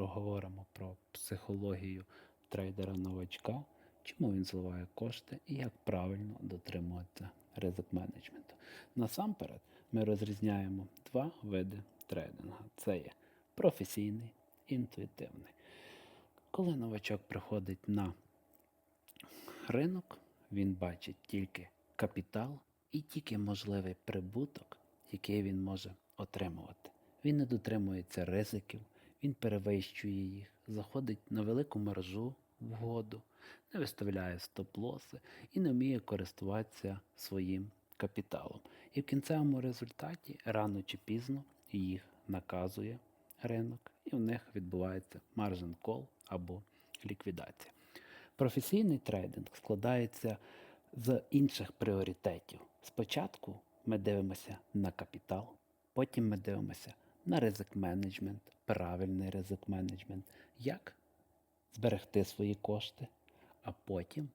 Поговоримо про психологію трейдера-новачка, чому він зливає кошти і як правильно дотримуватися ризик менеджменту. Насамперед, ми розрізняємо два види трейдингу. Це є професійний і інтуїтивний. Коли новачок приходить на ринок, він бачить тільки капітал і тільки можливий прибуток, який він може отримувати. Він не дотримується ризиків, він перевищує їх, заходить на велику маржу вгоду, не виставляє стоп-лоси і не вміє користуватися своїм капіталом. І в кінцевому результаті рано чи пізно їх наказує ринок, і в них відбувається маржин кол або ліквідація. Професійний трейдинг складається з інших пріоритетів. Спочатку ми дивимося на капітал, потім ми дивимося на ризик менеджмент, правильний ризик менеджмент, як зберегти свої кошти, а потім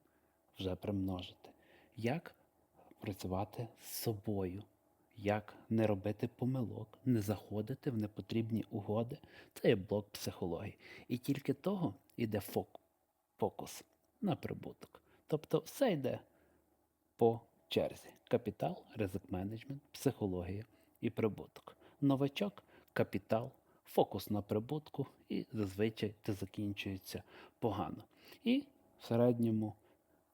вже примножити, як працювати з собою, як не робити помилок, не заходити в непотрібні угоди. Це є блок психології. І тільки того йде фокус на прибуток. Тобто все йде по черзі: капітал, ризик менеджмент, психологія і прибуток. Новачок, капітал, фокус на прибутку, і зазвичай це закінчується погано. І в середньому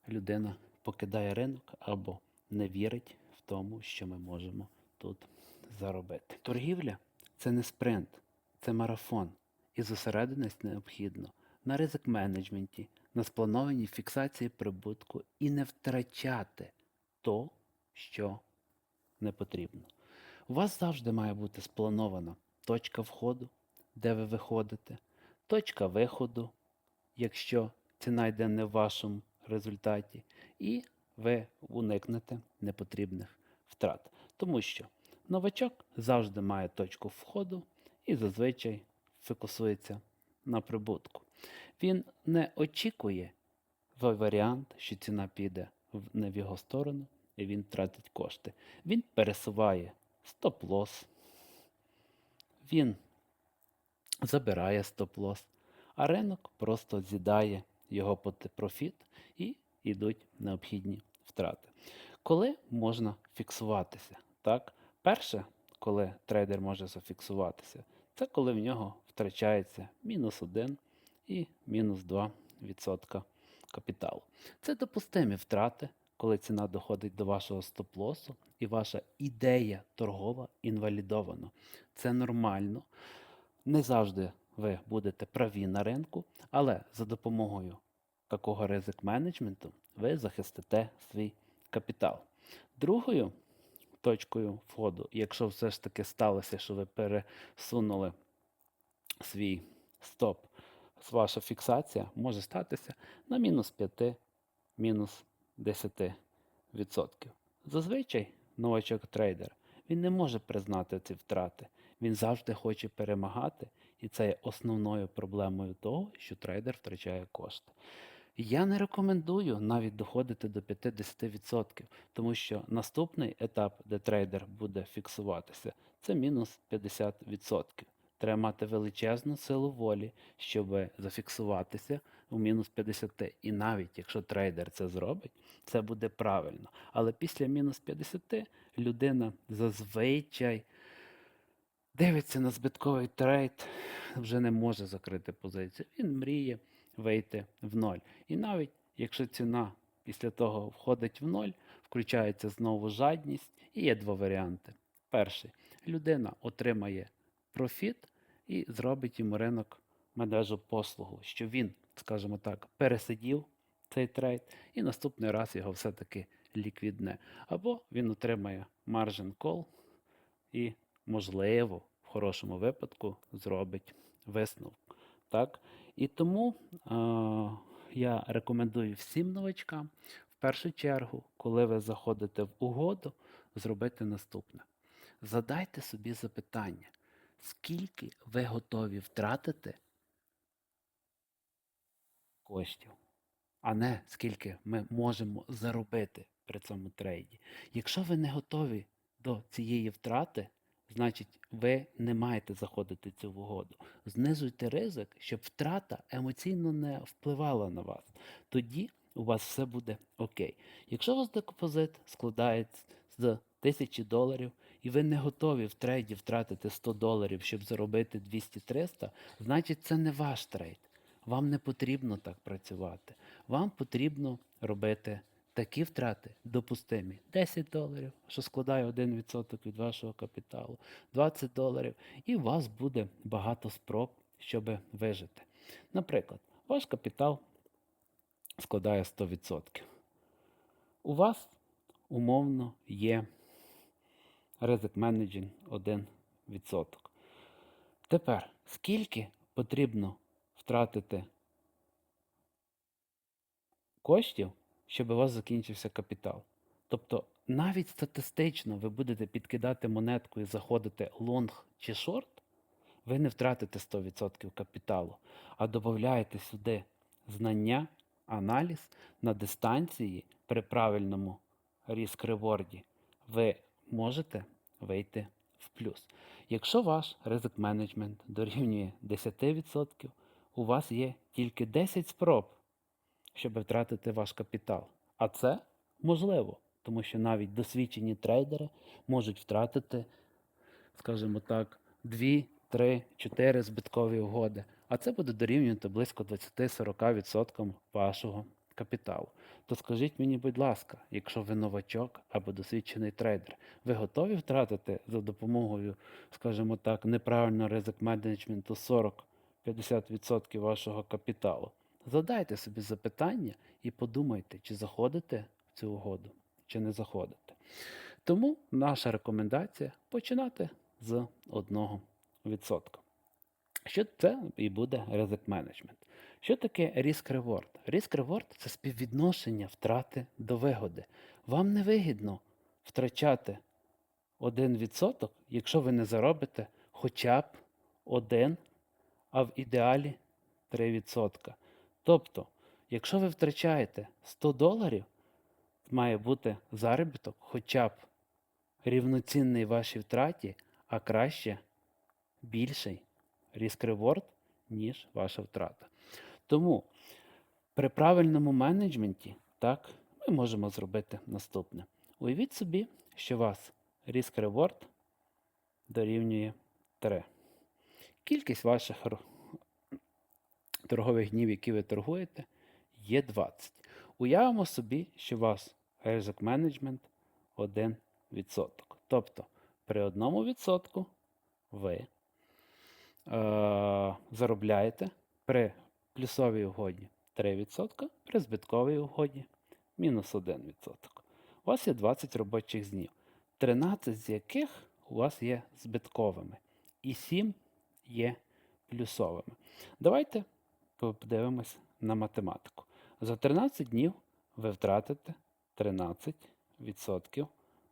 людина покидає ринок або не вірить в тому, що ми можемо тут заробити. Торгівля це не спринт, це марафон. І зосередитись необхідно на ризик менеджменті, на спланованій фіксації прибутку і не втрачати то, що не потрібно. У вас завжди має бути спланована точка входу, де ви виходите, точка виходу, якщо ціна йде не в вашому результаті, і ви уникнете непотрібних втрат. Тому що новачок завжди має точку входу і зазвичай фокусується на прибутку. Він не очікує варіант, що ціна піде не в його сторону, і він тратить кошти. Він пересуває стоп-лос, він забирає стоп-лос, а ринок просто з'їдає його профіт і йдуть необхідні втрати. Коли можна фіксуватися? Так? Перше, коли трейдер може зафіксуватися, це коли в нього втрачається мінус 1 і мінус 2% капіталу. Це допустимі втрати, коли ціна доходить до вашого стоп-лосу і ваша ідея торгова інвалідована. Це нормально. Не завжди ви будете праві на ринку, але за допомогою такого ризик менеджменту ви захистите свій капітал. Другою точкою входу, якщо все ж таки сталося, що ви пересунули свій стоп, ваша фіксація може статися на мінус 5, мінус 10%. Зазвичай новачок трейдер він не може признати ці втрати. Він завжди хоче перемагати, і це є основною проблемою того, що трейдер втрачає кошти. Я не рекомендую навіть доходити до 50%, тому що наступний етап, де трейдер буде фіксуватися, це мінус 50%. Треба мати величезну силу волі, щоб зафіксуватися у мінус 50. І навіть якщо трейдер це зробить, це буде правильно. Але після мінус 50 людина зазвичай дивиться на збитковий трейд, вже не може закрити позицію. Він мріє вийти в ноль. І навіть якщо ціна після того входить в ноль, включається знову жадність, і є два варіанти. Перший людина отримає профіт і зробить йому ринок медвежу послугу, що він, скажімо так, пересидів цей трейд, і наступний раз його все-таки ліквідне. Або він отримає margin call і, можливо, в хорошому випадку зробить висновок. Так? І тому е, я рекомендую всім новачкам в першу чергу, коли ви заходите в угоду, зробити наступне. Задайте собі запитання, скільки ви готові втратити коштів, а не скільки ми можемо заробити при цьому трейді. Якщо ви не готові до цієї втрати, значить ви не маєте заходити цю угоду. Знизуйте ризик, щоб втрата емоційно не впливала на вас. Тоді у вас все буде окей. Якщо у вас депозит складається з тисячі доларів, і ви не готові в трейді втратити 100 доларів, щоб заробити 200-300, значить це не ваш трейд. Вам не потрібно так працювати. Вам потрібно робити такі втрати допустимі. 10 доларів, що складає 1% від вашого капіталу, 20 доларів, і у вас буде багато спроб, щоб вижити. Наприклад, ваш капітал складає 100%. У вас умовно є ризик менеджінг 1%. Тепер, скільки потрібно втратити коштів, щоб у вас закінчився капітал? Тобто, навіть статистично ви будете підкидати монетку і заходити лонг чи шорт, ви не втратите 100% капіталу, а додаєте сюди знання, аналіз на дистанції при правильному ріск-реворді, ви можете вийти в плюс. Якщо ваш ризик менеджмент дорівнює 10%, у вас є тільки 10 спроб, щоб втратити ваш капітал. А це можливо, тому що навіть досвідчені трейдери можуть втратити, скажімо так, 2, 3, 4 збиткові угоди. А це буде дорівнювати близько 20-40% вашого капіталу. То скажіть мені, будь ласка, якщо ви новачок або досвідчений трейдер, ви готові втратити за допомогою, скажімо так, неправильного ризик менеджменту 40-50% вашого капіталу? Задайте собі запитання і подумайте, чи заходите в цю угоду, чи не заходите. Тому наша рекомендація починати з 1%. Що це і буде ризик менеджмент? Що таке ріск реворд? Ріск реворд це співвідношення втрати до вигоди. Вам не вигідно втрачати 1%, якщо ви не заробите хоча б 1, а в ідеалі 3%. Тобто, якщо ви втрачаєте 100 доларів, має бути заробіток хоча б рівноцінний вашій втраті, а краще більший ріск реворд, ніж ваша втрата. Тому при правильному менеджменті так, ми можемо зробити наступне. Уявіть собі, що у вас ріск реворд дорівнює 3. Кількість ваших торгових днів, які ви торгуєте, є 20. Уявимо собі, що у вас ризик менеджмент 1%. Тобто при 1% ви е, заробляєте при плюсовій угоді 3%, при збитковій угоді мінус 1%. У вас є 20 робочих днів, 13 з яких у вас є збитковими, і 7 є плюсовими. Давайте подивимось на математику. За 13 днів ви втратите 13%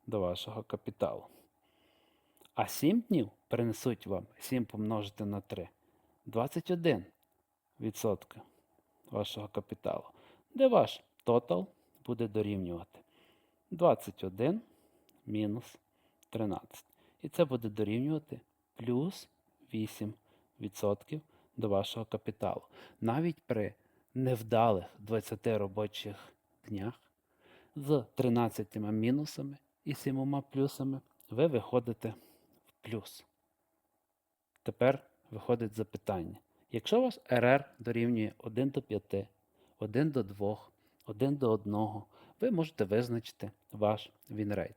до вашого капіталу. А 7 днів принесуть вам 7 помножити на 3 21% вашого капіталу, де ваш тотал буде дорівнювати 21 мінус 13. І це буде дорівнювати плюс 8% до вашого капіталу. Навіть при невдалих 20 робочих днях з 13 мінусами і 7 плюсами ви виходите в плюс. Тепер виходить запитання. Якщо у вас РР дорівнює 1 до 5, 1 до 2, 1 до 1, ви можете визначити ваш вінрейт.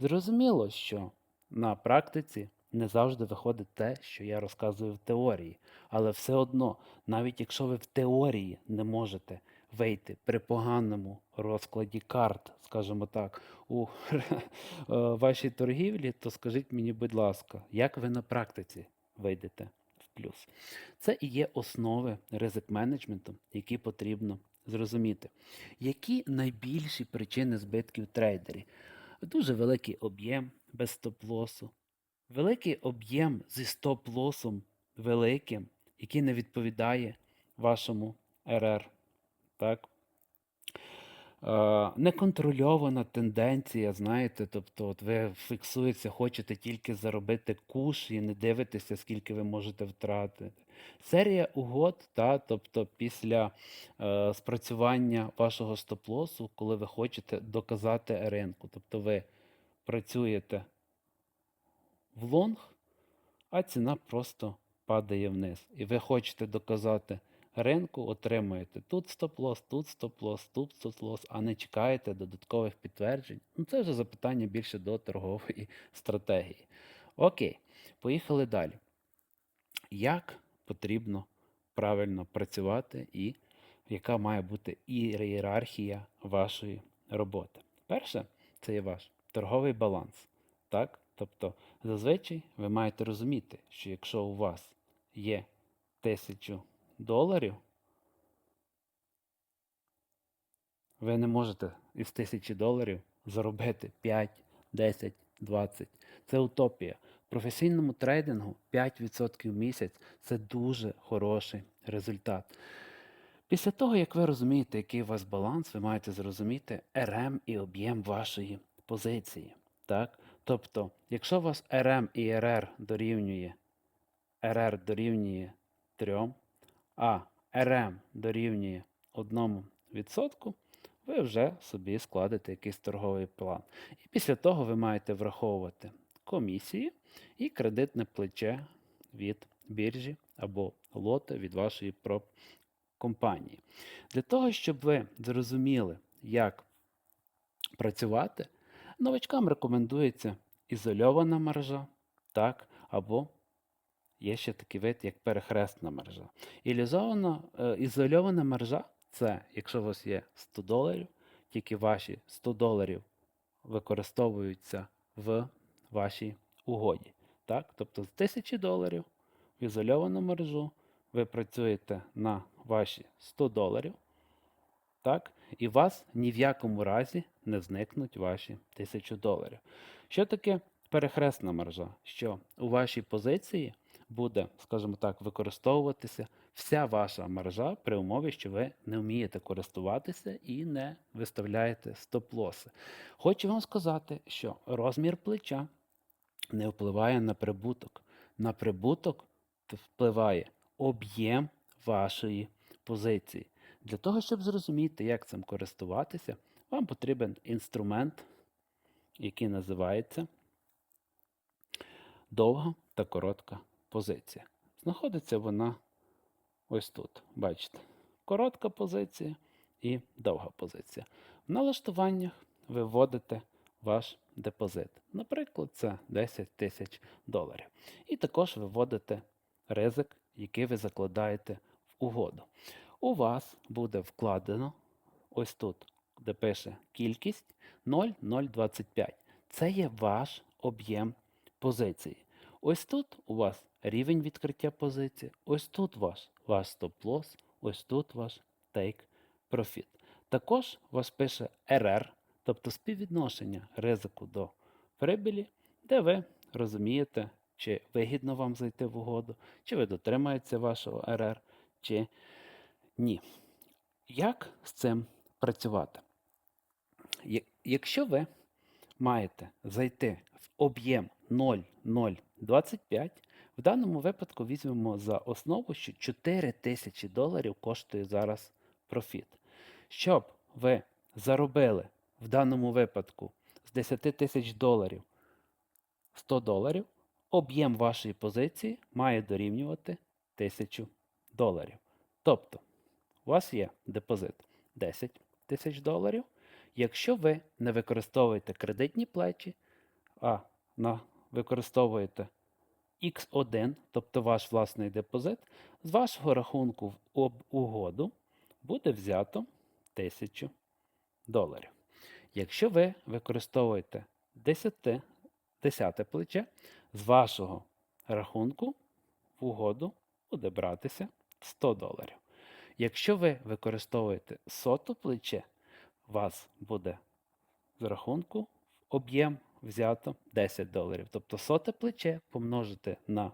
Зрозуміло, що на практиці не завжди виходить те, що я розказую в теорії, але все одно, навіть якщо ви в теорії не можете вийти при поганому розкладі карт, скажімо так, у е, вашій торгівлі, то скажіть мені, будь ласка, як ви на практиці вийдете в плюс? Це і є основи ризик менеджменту, які потрібно зрозуміти. Які найбільші причини збитків трейдерів? Дуже великий об'єм без стоп-лосу, великий об'єм зі стоп-лосом великим, який не відповідає вашому РР. Так? е, неконтрольована тенденція, знаєте, тобто от ви фіксуєтеся, хочете тільки заробити куш і не дивитеся, скільки ви можете втратити. Серія угод, та, тобто після е, спрацювання вашого стоп-лосу, коли ви хочете доказати ринку, тобто ви працюєте в лонг, а ціна просто падає вниз. І ви хочете доказати ринку, отримуєте тут стоп-лос, тут стоп-лос, тут стоп-лос, а не чекаєте додаткових підтверджень. Ну, це вже запитання більше до торгової стратегії. Окей, поїхали далі. Як потрібно правильно працювати і яка має бути ієрархія вашої роботи? Перше, це є ваш торговий баланс. Так? Тобто, зазвичай ви маєте розуміти, що якщо у вас є тисячу доларів, ви не можете із тисячі доларів заробити 5, 10, 20. Це утопія. В професійному трейдингу 5% в місяць це дуже хороший результат. Після того, як ви розумієте, який у вас баланс, ви маєте зрозуміти РМ і об'єм вашої позиції. Так? Тобто, якщо у вас РМ і РР дорівнює РР дорівнює 3, а РМ дорівнює 1%, ви вже собі складете якийсь торговий план. І після того ви маєте враховувати комісії і кредитне плече від біржі або лота від вашої проп компанії. Для того, щоб ви зрозуміли, як працювати, новачкам рекомендується ізольована мережа, так, або є ще такий вид, як перехресна мережа. Ілюзована, е, ізольована мережа це, якщо у вас є 100 доларів, тільки ваші 100 доларів використовуються в вашій угоді. Так? Тобто з 1000 доларів в ізольовану мережу ви працюєте на ваші 100 доларів, так? і вас ні в якому разі не зникнуть ваші 1000 доларів. Що таке перехресна мережа? Що у вашій позиції буде, скажімо так, використовуватися вся ваша мережа при умові, що ви не вмієте користуватися і не виставляєте стоп-лоси. Хочу вам сказати, що розмір плеча не впливає на прибуток. На прибуток впливає об'єм вашої позиції. Для того, щоб зрозуміти, як цим користуватися, вам потрібен інструмент, який називається довга та коротка позиція. Знаходиться вона ось тут. Бачите, коротка позиція і довга позиція. В налаштуваннях ви вводите ваш депозит. Наприклад, це 10 тисяч доларів. І також ви вводите ризик, який ви закладаєте в угоду. У вас буде вкладено ось тут, де пише кількість 0,025. Це є ваш об'єм позиції. Ось тут у вас рівень відкриття позиції, ось тут ваш, ваш стоп-лосс, ось тут ваш take profit. Також у вас пише RR, тобто співвідношення ризику до прибилі, де ви розумієте, чи вигідно вам зайти в угоду, чи ви дотримаєтеся вашого RR, чи ні. Як з цим працювати? Якщо ви маєте зайти в об'єм 0,025, в даному випадку візьмемо за основу, що 4 тисячі доларів коштує зараз профіт. Щоб ви заробили в даному випадку з 10 тисяч доларів 100 доларів, об'єм вашої позиції має дорівнювати 1000 доларів. Тобто, у вас є депозит 10 тисяч доларів. Якщо ви не використовуєте кредитні плечі, а на, використовуєте X1, тобто ваш власний депозит, з вашого рахунку в угоду буде взято 1000 доларів. Якщо ви використовуєте 10, 10 плече, з вашого рахунку в угоду буде братися 100 доларів. Якщо ви використовуєте сото плече, у вас буде з рахунку об'єм взято 10 доларів. Тобто соте плече помножити на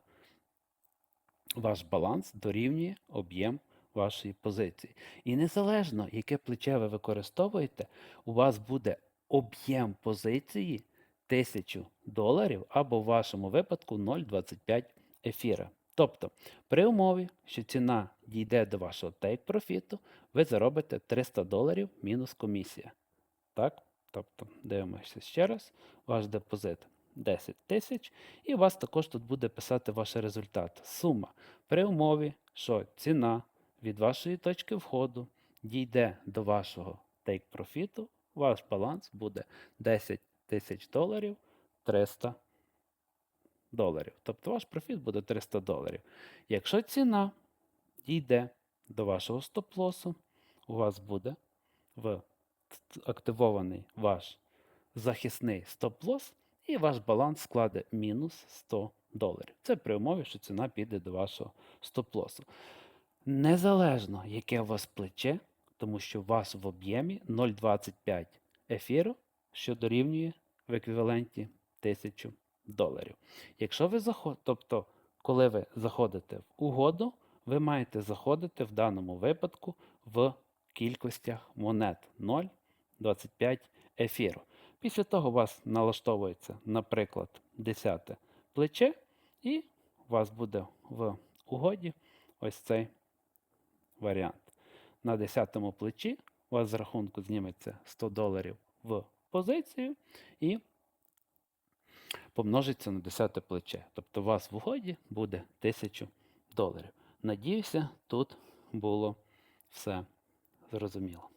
ваш баланс дорівнює об'єм вашої позиції. І незалежно, яке плече ви використовуєте, у вас буде об'єм позиції 1000 доларів або в вашому випадку 0,25 ефіра. Тобто, при умові, що ціна дійде до вашого тейк-профіту, ви заробите 300 доларів мінус комісія. Так? Тобто, дивимося ще раз, ваш депозит 10 тисяч, і у вас також тут буде писати ваш результат. Сума при умові, що ціна від вашої точки входу дійде до вашого тейк-профіту, ваш баланс буде 10 тисяч доларів 300 доларів. Тобто ваш профіт буде 300 доларів. Якщо ціна дійде до вашого стоп-лосу, у вас буде в активований ваш захисний стоп-лосс, і ваш баланс складе мінус 100 доларів. Це при умові, що ціна піде до вашого стоп-лосу. Незалежно, яке у вас плече, тому що у вас в об'ємі 0,25 ефіру, що дорівнює в еквіваленті 1000 доларів. Якщо ви заходите, тобто, коли ви заходите в угоду, ви маєте заходити в даному випадку в кількостях монет 0,25 ефіру. Після того у вас налаштовується, наприклад, 10 плече, і у вас буде в угоді ось цей варіант. На 10 плечі у вас з рахунку зніметься 100 доларів в позицію і помножиться на 10 плече. Тобто у вас в угоді буде 1000 доларів. Надіюся, тут було все зрозуміло.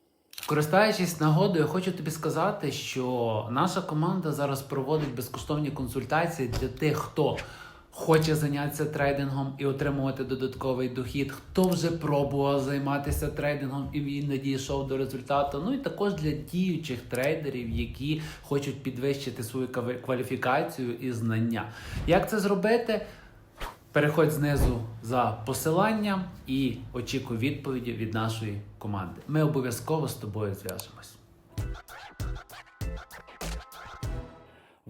Користаючись нагодою, хочу тобі сказати, що наша команда зараз проводить безкоштовні консультації для тих, хто хоче зайнятися трейдингом і отримувати додатковий дохід, хто вже пробував займатися трейдингом і він не дійшов до результату. Ну і також для діючих трейдерів, які хочуть підвищити свою кваліфікацію і знання. Як це зробити? Переходь знизу за посиланням і очікуй відповіді від нашої команди. Ми обов'язково з тобою зв'яжемось.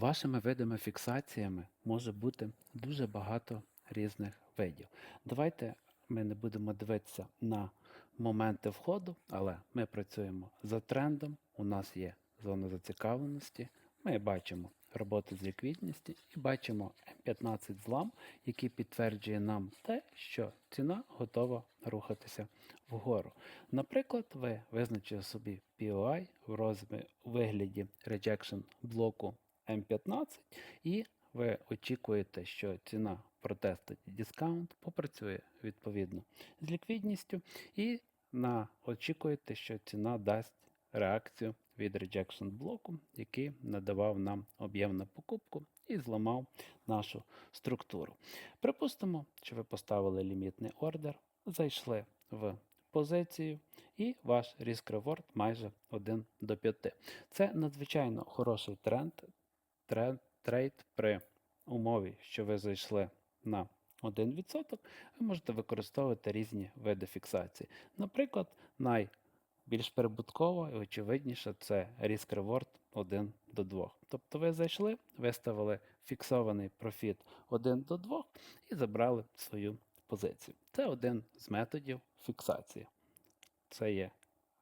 Вашими видами фіксаціями може бути дуже багато різних видів. Давайте ми не будемо дивитися на моменти входу, але ми працюємо за трендом. У нас є зона зацікавленості. Ми бачимо роботу з ліквідності і бачимо М15 злам, який підтверджує нам те, що ціна готова рухатися вгору. Наприклад, ви визначили собі POI в розмі- у вигляді rejection блоку М15, і ви очікуєте, що ціна протестить дискаунт, попрацює відповідно з ліквідністю, і на, очікуєте, що ціна дасть реакцію від rejection блоку, який надавав нам об'єм на покупку і зламав нашу структуру. Припустимо, що ви поставили лімітний ордер, зайшли в позицію, і ваш risk reward майже 1 до 5. Це надзвичайно хороший тренд трейд при умові, що ви зайшли на 1%, ви можете використовувати різні види фіксації. Наприклад, найбільш прибуткова і очевидніша це Risk Reward 1 до 2. Тобто ви зайшли, виставили фіксований профіт 1 до 2 і забрали свою позицію. Це один з методів фіксації. Це є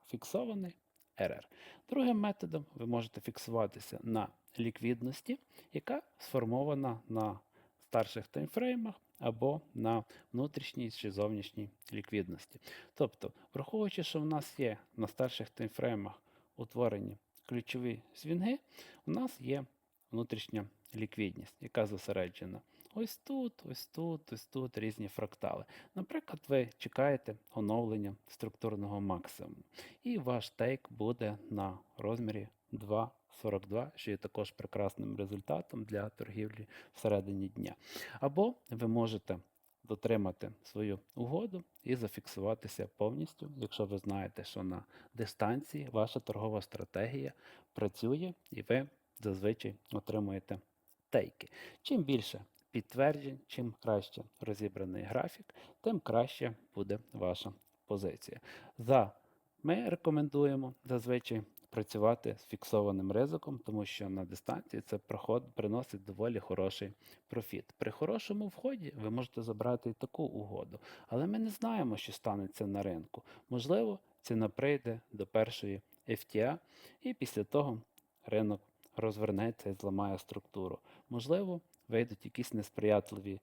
фіксований RR. Другим методом ви можете фіксуватися на ліквідності, яка сформована на старших таймфреймах або на внутрішній чи зовнішній ліквідності. Тобто, враховуючи, що в нас є на старших таймфреймах утворені ключові свінги, у нас є внутрішня ліквідність, яка зосереджена ось тут, ось тут, ось тут різні фрактали. Наприклад, ви чекаєте оновлення структурного максимуму, і ваш тейк буде на розмірі 2,42, що є також прекрасним результатом для торгівлі всередині дня. Або ви можете дотримати свою угоду і зафіксуватися повністю, якщо ви знаєте, що на дистанції ваша торгова стратегія працює і ви зазвичай отримуєте тейки. Чим більше підтверджень, чим краще розібраний графік, тим краще буде ваша позиція. За ми рекомендуємо зазвичай працювати з фіксованим ризиком, тому що на дистанції це проход приносить доволі хороший профіт. При хорошому вході ви можете забрати і таку угоду, але ми не знаємо, що станеться на ринку. Можливо, ціна прийде до першої FTA, і після того ринок розвернеться і зламає структуру. Можливо, вийдуть якісь несприятливі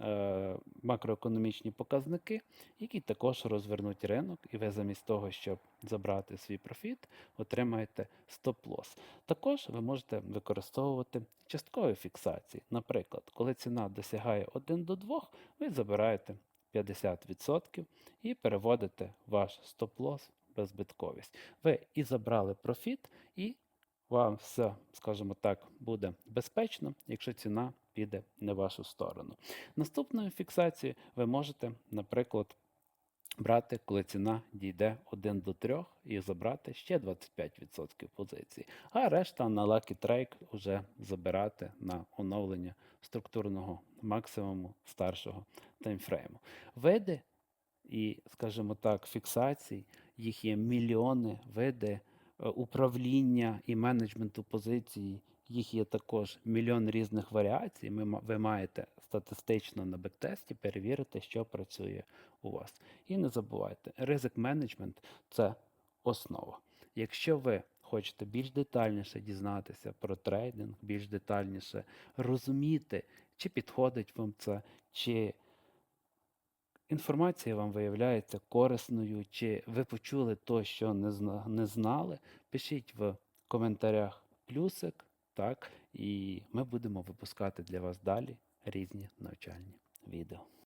е, макроекономічні показники, які також розвернуть ринок, і ви замість того, щоб забрати свій профіт, отримаєте стоп-лосс. Також ви можете використовувати часткові фіксації. Наприклад, коли ціна досягає 1 до 2, ви забираєте 50% і переводите ваш стоп-лосс в. Ви і забрали профіт, і вам все, скажімо так, буде безпечно, якщо ціна піде не в вашу сторону. Наступною фіксацією ви можете, наприклад, брати, коли ціна дійде 1 до 3 і забрати ще 25% позиції, а решта на Lucky Trade вже забирати на оновлення структурного максимуму старшого таймфрейму. Види і, скажімо так, фіксацій, їх є мільйони, види е, управління і менеджменту позицій, їх є також мільйон різних варіацій. Ми, ви маєте статистично на бектесті перевірити, що працює у вас. І не забувайте, ризик менеджмент це основа. Якщо ви хочете більш детальніше дізнатися про трейдинг, більш детальніше розуміти, чи підходить вам це, чи інформація вам виявляється корисною, чи ви почули то, що не знали, пишіть в коментарях плюсик, так, і ми будемо випускати для вас далі різні навчальні відео.